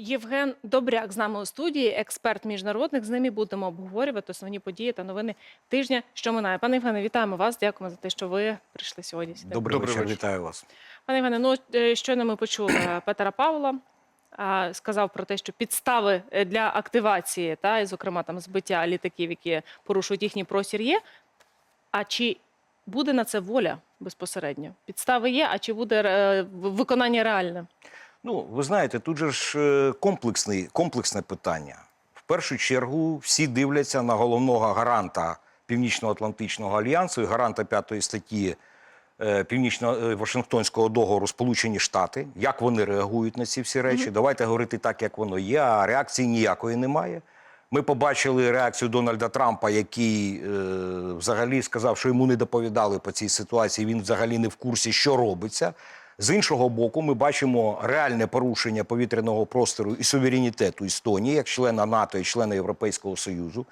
Євген Добряк з нами у студії, експерт міжнародних. З ними будемо обговорювати основні події та новини тижня, що минає. Пане Євгене, вітаємо вас. Дякуємо за те, що ви прийшли сьогодні. сюди. Добрий, Добрий вечір, вітаю вас. Пане Євгене, ну е, щойно ми почули е, Петера Павла. Сказав про те, що підстави е, для активації, та і, зокрема, там збиття літаків, які порушують їхній простір, є. А чи буде на це воля безпосередньо? Підстави є, а чи буде виконання реальне? Ну, ви знаєте, тут же ж е, комплексний, комплексне питання. В першу чергу всі дивляться на головного гаранта Північно-Атлантичного альянсу і гаранта п'ятої статті е, Північно-Вашингтонського договору Сполучені Штати. Як вони реагують на ці всі речі? Давайте говорити так, як воно є. А реакції ніякої немає. Ми побачили реакцію Дональда Трампа, який е, взагалі сказав, що йому не доповідали по цій ситуації. Він взагалі не в курсі, що робиться. З іншого боку, ми бачимо реальне порушення повітряного простору і суверенітету Естонії, як члена НАТО і члена Європейського Союзу.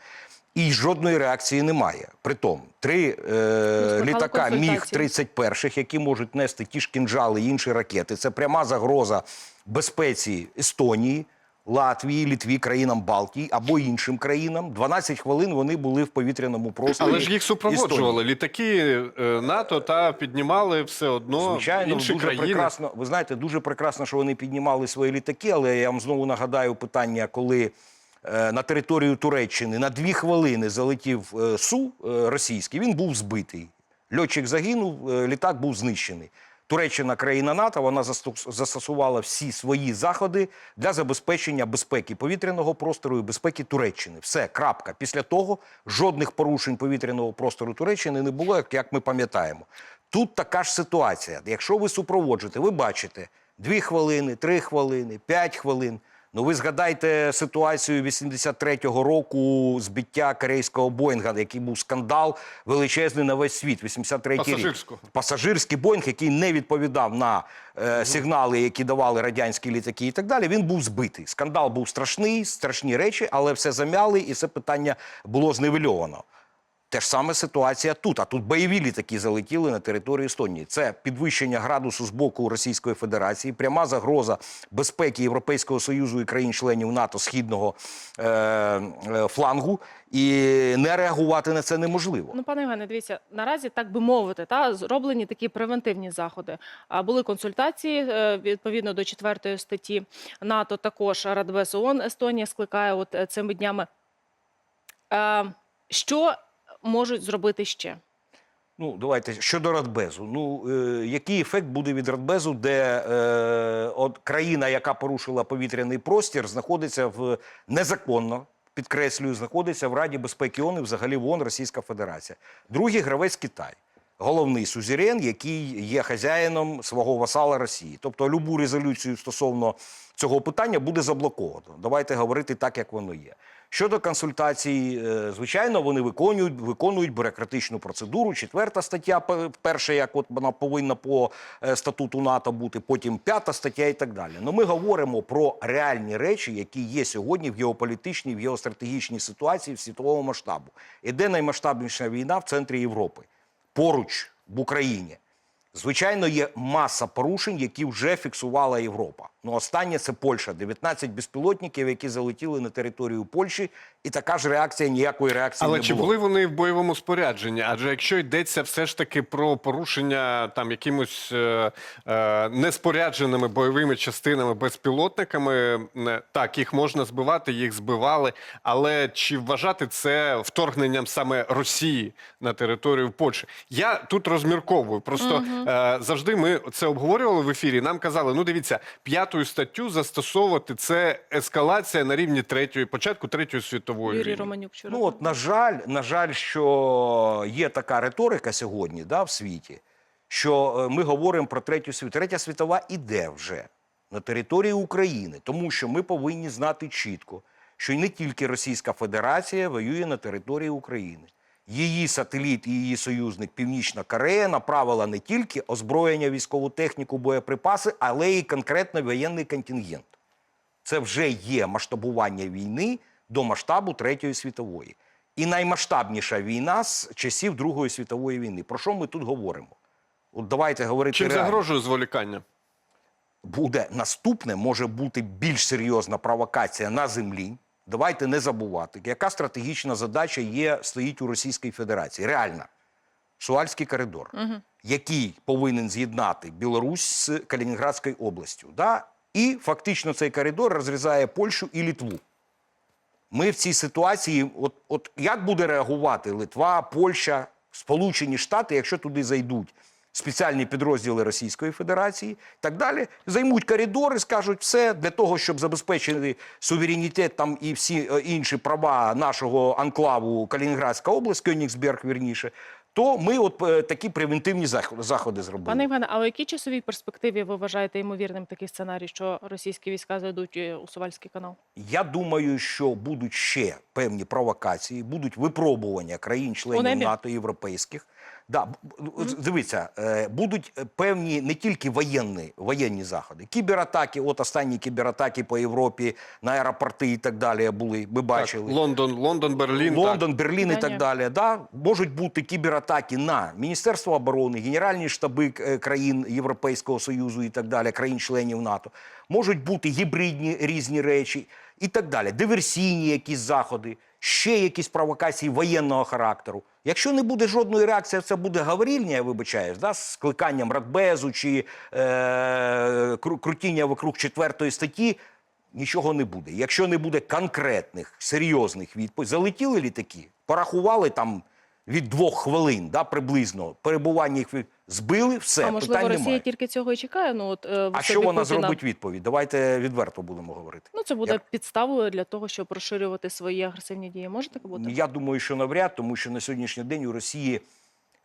І жодної реакції немає. Притом, три е, літака міг 31 які можуть нести ті ж кінжали і інші ракети. Це пряма загроза безпеці Естонії, Латвії, Літві, країнам Балтії або іншим країнам. 12 хвилин вони були в повітряному просторі. Але ж їх супроводжували літаки е, НАТО та піднімали все одно Звичайно, інші дуже країни. прекрасно. Ви знаєте, дуже прекрасно, що вони піднімали свої літаки. Але я вам знову нагадаю питання, коли е, на територію Туреччини на дві хвилини залетів е, су е, російський. Він був збитий. Льотчик загинув, е, літак був знищений. Туреччина країна НАТО, вона застос- застосувала всі свої заходи для забезпечення безпеки повітряного простору і безпеки Туреччини. Все, крапка. Після того жодних порушень повітряного простору Туреччини не було, як ми пам'ятаємо. Тут така ж ситуація. Якщо ви супроводжуєте, ви бачите дві хвилини, три хвилини, п'ять хвилин. Ну, ви згадайте ситуацію 83-го року збиття корейського Боїнга, який був скандал величезний на весь світ. 83-й рік. Пасажирський Боїнг, який не відповідав на е, сигнали, які давали радянські літаки і так далі, він був збитий. Скандал був страшний, страшні речі, але все замяли, і це питання було зневельовано. Те ж саме ситуація тут. А тут бойові літаки залетіли на територію Естонії. Це підвищення градусу з боку Російської Федерації, пряма загроза безпеки Європейського Союзу і країн-членів НАТО східного е, е, флангу. І не реагувати на це неможливо. Ну, пане Євгене, дивіться, наразі, так би мовити, та зроблені такі превентивні заходи. А були консультації е, відповідно до четвертої статті НАТО. Також Радбез ООН Естонія скликає от е, цими днями. Е, Що можуть зробити ще? Ну, давайте щодо Радбезу. Ну, е, який ефект буде від Радбезу, де е, от країна, яка порушила повітряний простір, знаходиться в незаконно, підкреслюю, знаходиться в Раді безпеки ООН і взагалі в ООН Російська Федерація. Другий гравець Китай. Головний сузерен, який є хазяїном свого васала Росії. Тобто любу резолюцію стосовно цього питання буде заблоковано. Давайте говорити так, як воно є. Щодо консультацій, е, звичайно, вони виконують, виконують бюрократичну процедуру. Четверта стаття, пе- перша, як от вона повинна по е, статуту НАТО бути, потім п'ята стаття і так далі. Ну ми говоримо про реальні речі, які є сьогодні в геополітичній, в геостратегічній ситуації в світовому масштабу. Іде наймасштабніша війна в центрі Європи, поруч в Україні. Звичайно, є маса порушень, які вже фіксувала Європа. Ну, останнє це Польща. 19 безпілотників, які залетіли на територію Польщі, і така ж реакція ніякої реакції Але не чи було. були вони в бойовому спорядженні? Адже якщо йдеться все ж таки про порушення там якимось е, е, неспорядженими бойовими частинами, безпілотниками, е, так їх можна збивати, їх збивали. Але чи вважати це вторгненням саме Росії на територію Польщі? Я тут розмірковую. Просто е, завжди ми це обговорювали в ефірі. Нам казали: ну дивіться, п'яту статтю застосовувати це ескалація на рівні третьої, початку третьої світової Юрій війни. Романюк вчора. Ну от на жаль, на жаль, що є така риторика сьогодні, да, в світі, що е, ми говоримо про третю світову. Третя світова іде вже на території України, тому що ми повинні знати чітко, що не тільки Російська Федерація воює на території України. Її сателіт і її союзник Північна Корея направила не тільки озброєння, військову техніку, боєприпаси, але й конкретно воєнний контингент. Це вже є масштабування війни до масштабу Третьої світової. І наймасштабніша війна з часів Другої світової війни. Про що ми тут говоримо? От давайте говорити Чим реально. загрожує зволікання? буде наступне, може бути більш серйозна провокація на землі. Давайте не забувати, яка стратегічна задача є, стоїть у Російській Федерації. Реальна. Суальський коридор, який повинен з'єднати Білорусь з Калінінградською областю. Да? І фактично цей коридор розрізає Польщу і Літву. Ми в цій ситуації, от, от як буде реагувати Литва, Польща, Сполучені Штати, якщо туди зайдуть спеціальні підрозділи Російської Федерації, і так далі, займуть коридор і скажуть все для того, щоб забезпечити суверенітет там і всі е, інші права нашого анклаву Калінінградська область, Кёнігсберг, вірніше, то ми от е, такі превентивні заходи зробили. Пане Євгене, а у якій часовій перспективі ви вважаєте ймовірним такий сценарій, що російські війська зайдуть е, у Сувальський канал? Я думаю, що будуть ще певні провокації, будуть випробування країн-членів? НАТО європейських. Да, б- дивіться, е, будуть е, певні не тільки воєнні, воєнні заходи, кібератаки. От останні кібератаки по Європі на аеропорти і так далі були. Ми Так, бачили. Лондон, Лондон, Берлін. так. Берлін і так далі. Да? Можуть бути кібератаки на Міністерство оборони, генеральні штаби е, країн Європейського Союзу і так далі, країн-членів НАТО. Можуть бути гібридні різні речі і так далі. Диверсійні якісь заходи, ще якісь провокації воєнного характеру. Якщо не буде жодної реакції, це буде говорільня, я вибачаюсь, да, з скликанням Радбезу чи е, кру- крутіння вокруг четвертої статті, нічого не буде. Якщо не буде конкретних, серйозних відповідей, залетіли літаки, порахували там від двох хвилин, да, приблизно, перебування їх, збили, все, а можливо, питань Росія немає. тільки цього і чекає? Ну от е, в А що вона Путіна? зробить відповідь? Давайте відверто будемо говорити. Ну це буде Як- підставою для того, щоб розширювати свої агресивні дії. Може таке бути? Я думаю, що навряд, тому що на сьогоднішній день у Росії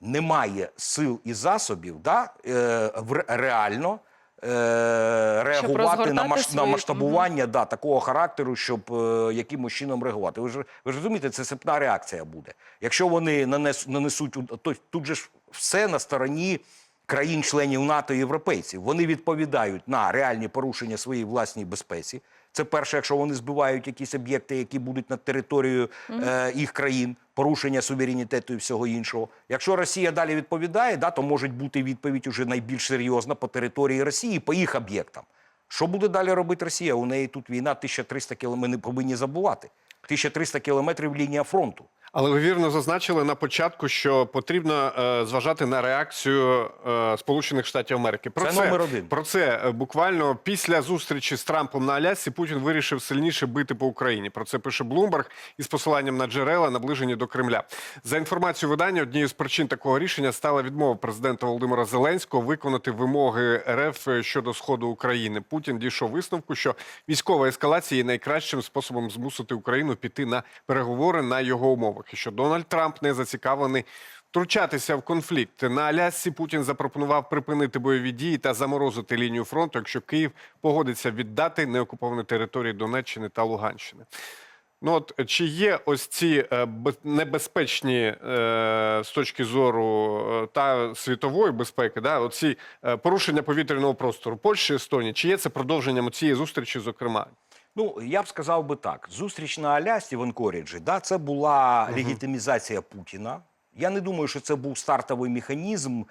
немає сил і засобів да, е, в- реально реагувати на, маш, на масштабування да, такого характеру, щоб е, якимось чином реагувати. Ви ж, ви ж розумієте, це сипна реакція буде. Якщо вони нанес, нанесуть, то тут же ж все на стороні країн-членів НАТО і європейців. Вони відповідають на реальні порушення своєї власній безпеці. Це перше, якщо вони збивають якісь об'єкти, які будуть над територією е, їх країн, порушення суверенітету і всього іншого. Якщо Росія далі відповідає, да, то може бути відповідь уже найбільш серйозна по території Росії, по їх об'єктам. Що буде далі робити Росія? У неї тут війна 1300 кілометрів. Ми не повинні забувати. 1300 кілометрів лінія фронту. Але ви вірно зазначили на початку, що потрібно е, зважати на реакцію е, Сполучених Штатів Америки. Про Це номер один. Про це е, буквально після зустрічі з Трампом на Алясці Путін вирішив сильніше бити по Україні. Про це пише Блумберг із посиланням на джерела, наближені до Кремля. За інформацією видання, однією з причин такого рішення стала відмова президента Володимира Зеленського виконати вимоги РФ щодо сходу України. Путін дійшов висновку, що військова ескалація є найкращим способом змусити Україну піти на переговори на його умовах. І що Дональд Трамп не зацікавлений втручатися в конфлікт. На Алясці Путін запропонував припинити бойові дії та заморозити лінію фронту, якщо Київ погодиться віддати неокуповані території Донеччини та Луганщини. Ну от чи є ось ці е, небезпечні е, з точки зору е, та світової безпеки, да, оці порушення повітряного простору Польщі, Естонії, чи є це продовженням цієї зустрічі, зокрема? Ну, я б сказав би так: зустріч на Алясці в Анкоріджі, да, це була легітимізація Путіна. Я не думаю, що це був стартовий механізм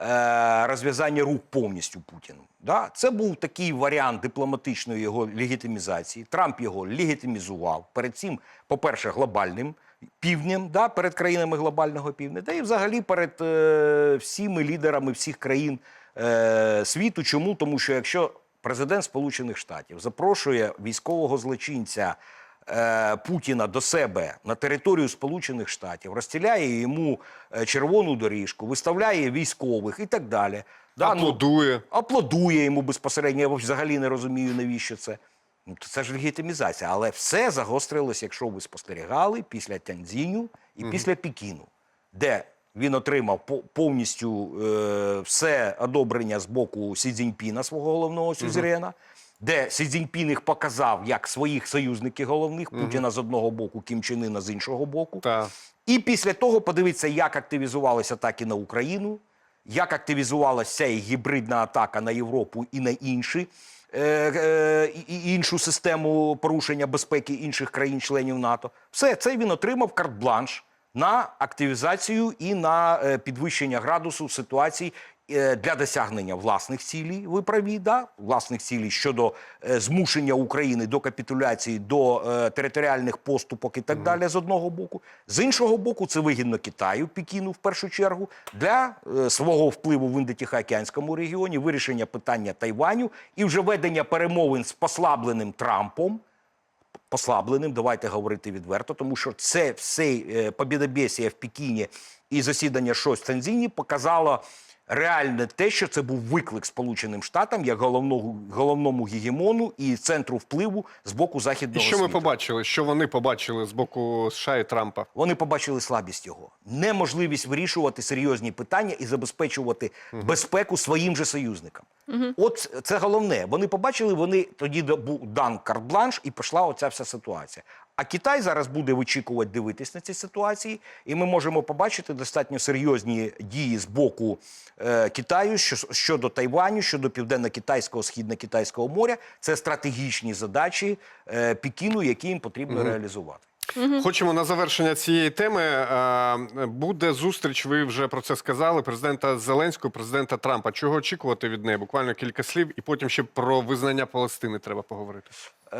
е, розв'язання рук повністю Путіну. Да? Це був такий варіант дипломатичної його легітимізації. Трамп його легітимізував. Перед цим, по-перше, глобальним півднем, да, перед країнами глобального півдня, та і взагалі перед е, всіми лідерами всіх країн е, світу. Чому? Тому що якщо президент Сполучених Штатів запрошує військового злочинця е, Путіна до себе на територію Сполучених Штатів, розстіляє йому е, червону доріжку, виставляє військових і так далі. Да, ну, Аплодує. аплодує йому безпосередньо. Я взагалі не розумію, навіщо це. Ну, це ж легітимізація. Але все загострилось, якщо ви спостерігали після Тяньцзіню і після Пекіну, де він отримав повністю е, все одобрення з боку Сі Цзіньпіна, свого головного сюзерена, де Сі Цзіньпін їх показав як своїх союзників головних, Путіна з одного боку, Кім Чен Ына з іншого боку. Та. І після того подивитися, як активізувалися атаки на Україну, як активізувалася і гібридна атака на Європу і на інші, е, е, і іншу систему порушення безпеки інших країн-членів НАТО. Все це він отримав карт-бланш на активізацію і на е, підвищення градусу ситуацій е, для досягнення власних цілей, ви праві, да? власних цілей щодо е, змушення України до капітуляції, до територіальних поступок і так далі з одного боку. З іншого боку, це вигідно Китаю, Пекіну в першу чергу, для свого впливу в Індотихоокеанському регіоні, вирішення питання Тайваню і вже ведення перемовин з послабленим Трампом послабленим, давайте говорити відверто, тому що це все побідобєсія в Пекіні і засідання шось в Танзіні показало реальне те, що це був виклик Сполученим Штатам як головного, головному гегемону і центру впливу з боку І західного що ми побачили? Що вони побачили з боку США і Трампа? Вони побачили слабість його, неможливість вирішувати серйозні питання і забезпечувати безпеку своїм же союзникам. От це головне. Вони побачили, вони тоді да- був дан карт-бланш і пішла оця вся ситуація. А Китай зараз буде вичікувати, дивитись на ці ситуації, і ми можемо побачити достатньо серйозні дії з боку е, Китаю щодо Тайваню, щодо південно-китайського, східно-китайського моря. Це стратегічні задачі е, Пекіну, які їм потрібно реалізувати. Хочемо на завершення цієї теми. е, Буде зустріч. Ви вже про це сказали. Президента Зеленського, президента Трампа. Чого очікувати від неї? Буквально кілька слів, і потім ще про визнання Палестини треба поговорити. Е,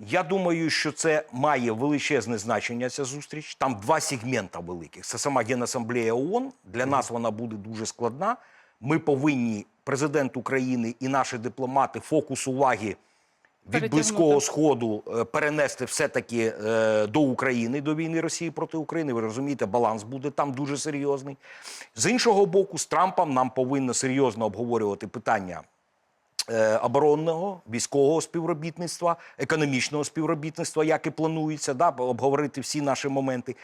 я думаю, що це має величезне значення. Ця зустріч. Там два сегмента великих. Це сама Генасамблея ООН. Для нас вона буде дуже складна. Ми повинні, президент України і наші дипломати, фокус уваги від близького сходу е, перенести все-таки е, до України, до війни Росії проти України. Ви розумієте, баланс буде там дуже серйозний. З іншого боку, з Трампом нам повинно серйозно обговорювати питання е, оборонного, військового співробітництва, економічного співробітництва, як і планується, да, обговорити всі наші моменти,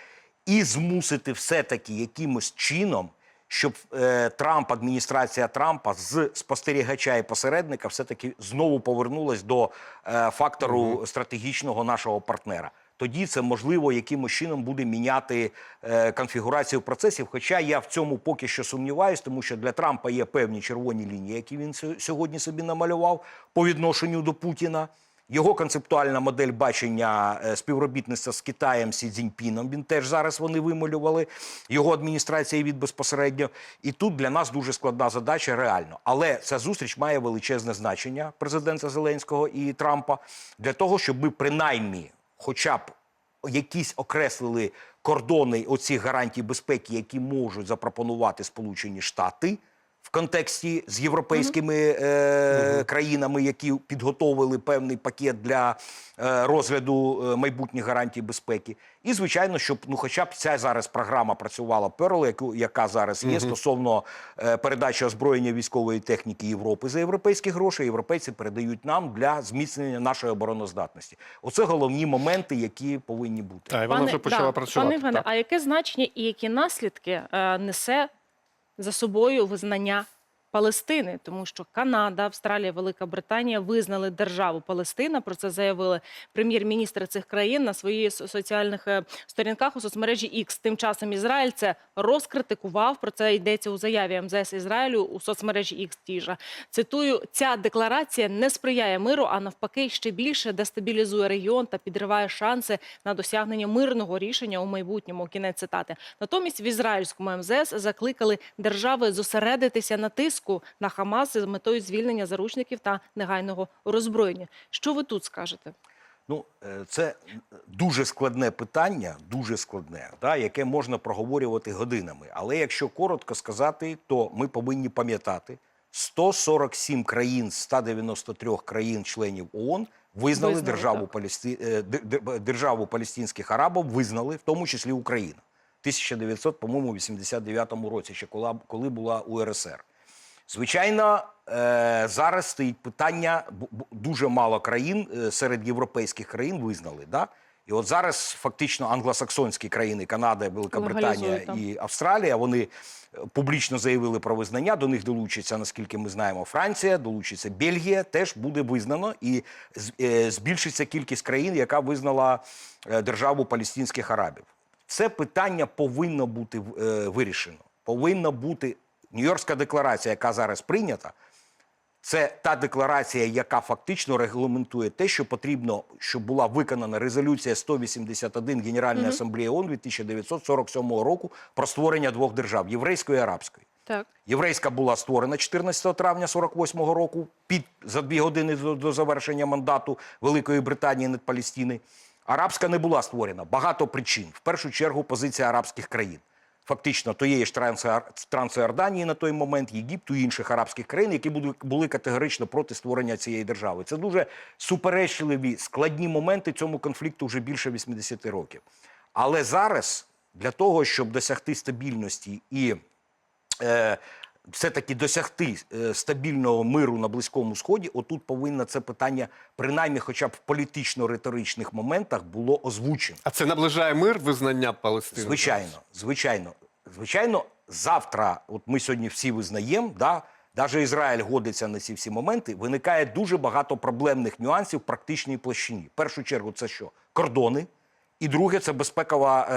і змусити все-таки якимось чином, щоб е, Трамп, адміністрація Трампа з спостерігача і посередника все-таки знову повернулась до е, фактору стратегічного нашого партнера. Тоді це можливо якимось чином буде міняти е, конфігурацію процесів. Хоча я в цьому поки що сумніваюсь, тому що для Трампа є певні червоні лінії, які він сьогодні собі намалював по відношенню до Путіна. Його концептуальна модель бачення е, співробітництва з Китаєм Сі Цзіньпіном, він теж зараз вони вималювали, його адміністрація від безпосередньо. І тут для нас дуже складна задача реально. Але ця зустріч має величезне значення президента Зеленського і Трампа для того, щоб ми принаймні, хоча б якісь окреслили кордони оцих гарантій безпеки, які можуть запропонувати Сполучені Штати в контексті з європейськими е, країнами, які підготовили певний пакет для е, розгляду е, майбутніх гарантій безпеки. І звичайно, щоб ну, хоча б ця зараз програма працювала Перл, яку яка зараз є стосовно е, передачі озброєння військової техніки Європи за європейські гроші. Європейці передають нам для зміцнення нашої обороноздатності. Оце головні моменти, які повинні бути. А, і вона вже почала да, працювати. Пане Іване, а яке значення і які наслідки е, несе за собою визнання Палестини? Тому що Канада, Австралія, Велика Британія визнали державу Палестина. Про це заявили прем'єр-міністри цих країн на своїх соціальних е, сторінках у соцмережі X. Тим часом Ізраїль це розкритикував. Про це йдеться у заяві МЗС Ізраїлю у соцмережі X тіжа. Цитую: ця декларація не сприяє миру, а навпаки, ще більше дестабілізує регіон та підриває шанси на досягнення мирного рішення у майбутньому. Кінець цитати. Натомість в ізраїльському МЗС закликали держави зосередитися на тиску на Хамас з метою звільнення заручників та негайного роззброєння. Що ви тут скажете? Ну, е, це дуже складне питання, дуже складне, да, яке можна проговорювати годинами. Але якщо коротко сказати, то ми повинні пам'ятати, 147 країн з 193 країн-членів ООН визнали, Визнали, державу, так. Палесті... е, державу палестинських арабів, визнали, в тому числі Україна. 1900, по-моєму, 89 році, ще коли була УРСР. Звичайно, е, зараз стоїть питання, дуже мало країн е, серед європейських країн визнали. Да? І от зараз фактично англосаксонські країни, Канада, Велика Британія і Австралія, вони е, публічно заявили про визнання. До них долучиться, наскільки ми знаємо, Франція, долучиться Бельгія, теж буде визнано і збільшиться кількість країн, яка визнала державу палестинських арабів. Це питання повинно бути вирішено. Повинна бути Нью-Йоркська декларація, яка зараз прийнята. Це та декларація, яка фактично регламентує те, що потрібно, щоб була виконана резолюція 181 Генеральної асамблеї ООН від 1947 року про створення двох держав єврейської і арабської. Так. Єврейська була створена 14 травня 48-го року, під за дві години до, до завершення мандату Великої Британії над Палестини. Арабська не була створена. Багато причин. В першу чергу позиція арабських країн. Фактично, тієї ж Трансіорданії на той момент, Єгипту і інших арабських країн, які були категорично проти створення цієї держави. Це дуже суперечливі, складні моменти цьому конфлікту вже більше 80 років. Але зараз для того, щоб досягти стабільності і е, все-таки досягти е, стабільного миру на Близькому Сході, отут повинно це питання, принаймні, хоча б в політично-риторичних моментах, було озвучено. А це наближає мир визнання Палестини? Звичайно, звичайно, звичайно, завтра, от ми сьогодні всі визнаємо, да, навіть Ізраїль годиться на ці всі моменти, виникає дуже багато проблемних нюансів в практичній площині. В першу чергу, це що? Кордони. І друге, це безпекова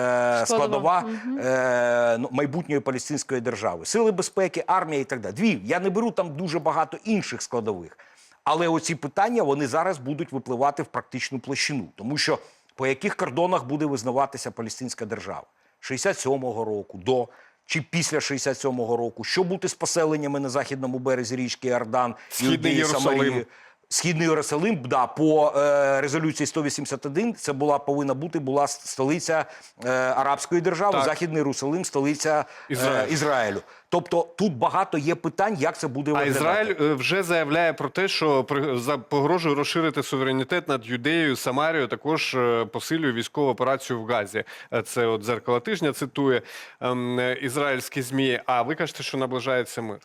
е, Складова. е, ну, майбутньої палестинської держави. Сили безпеки, армія і так далі. Дві. Я не беру там дуже багато інших складових. Але оці питання вони зараз будуть випливати в практичну площину. Тому що по яких кордонах буде визнаватися палестинська держава? 67-го року, до чи після 67-го року, що бути з поселеннями на західному березі річки Іордан, Східний Іудеї, Єрусалим. Східний Єрусалим, да, по е, резолюції 181, це була повинна бути була столиця е, арабської держави, Так. Західний Єрусалим, столиця е, Ізраїлю. Ізраїлю. Тобто тут багато є питань, як це буде А. Ізраїль е, вже заявляє про те, що погрожує розширити суверенітет над Юдеєю, Самарією, також е, посилює військову операцію в Газі. Е, Це от дзеркало тижня цитує ем, е, ізраїльські змі. А ви кажете, що наближається мир?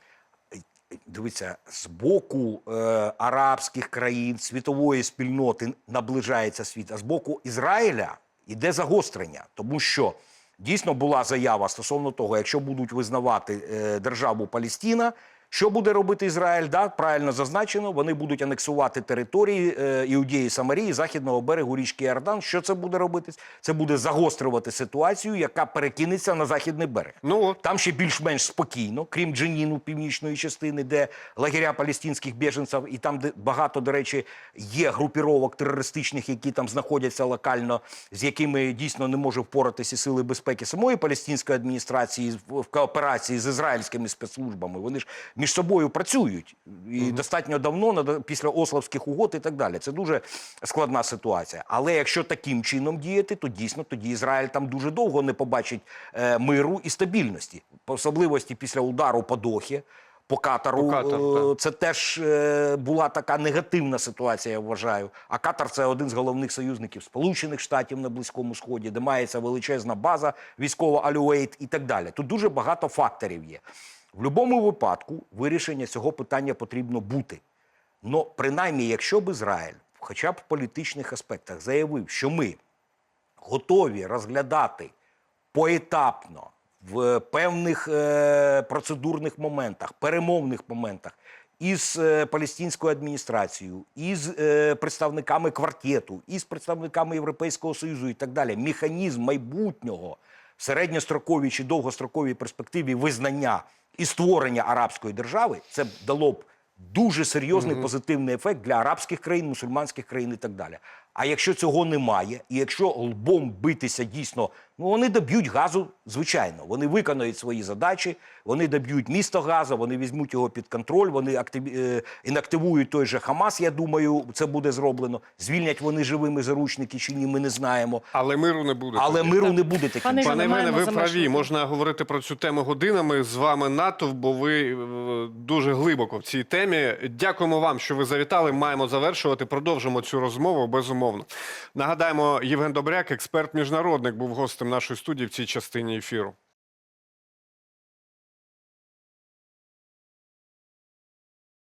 Дивіться, з боку е, арабських країн, світової спільноти наближається світ, а з боку Ізраїля йде загострення, тому що дійсно була заява стосовно того, якщо будуть визнавати е, державу Палестина, що буде робити Ізраїль? Да, правильно зазначено, вони будуть анексувати території е, Іудеї, Самарії, західного берегу річки Іордан. Що це буде робити? Це буде загострювати ситуацію, яка перекинеться на західний берег. Ну. Там ще більш-менш спокійно, крім Дженіну, північної частини, де лагеря палестинських біженців, і там, де багато, до речі, є групіровок терористичних, які там знаходяться локально, з якими дійсно не може впоратися сили безпеки самої палестинської адміністрації в кооперації з ізраїльськими спецслужбами. Вони ж між собою працюють і достатньо давно, після Ословських угод і так далі. Це дуже складна ситуація. Але якщо таким чином діяти, то дійсно тоді Ізраїль там дуже довго не побачить е, миру і стабільності, по особливості після удару по Дохі. По Катару По Катару, е, це теж е, була така негативна ситуація, я вважаю. А Катар це один з головних союзників Сполучених Штатів на Близькому Сході, де мається величезна база військова Алюейт і так далі. Тут дуже багато факторів є. В будь-якому випадку вирішення цього питання потрібно бути. Ну, принаймні, якщо б Ізраїль, хоча б в політичних аспектах, заявив, що ми готові розглядати поетапно в певних е, процедурних моментах, перемовних моментах із е, палестинською адміністрацією, із е, представниками квартету, із представниками Європейського Союзу і так далі, механізм майбутнього середньостроковій чи довгостроковій перспективі визнання і створення арабської держави, це б дало б дуже серйозний позитивний ефект для арабських країн, мусульманських країн і так далі. А якщо цього немає, і якщо лбом битися дійсно, ну вони доб'ють газу, звичайно. Вони виконають свої задачі, вони доб'ють місто газу, вони візьмуть його під контроль, вони актив... е, інактивують той же Хамас. Я думаю, це буде зроблено. Звільнять вони живими заручники чи ні, ми не знаємо. Але миру не буде. Але миру не буде таким. Пане чином. Пане маємо ви праві. Можна говорити про цю тему годинами. З вами НАТО, бо ви е, дуже глибоко в цій темі. Дякуємо вам, що ви завітали. Маємо завершувати. Продовжимо цю розмову безумовно. Нагадаємо, Євген Добряк, експерт міжнародник, був гостем нашої студії в цій частині ефіру.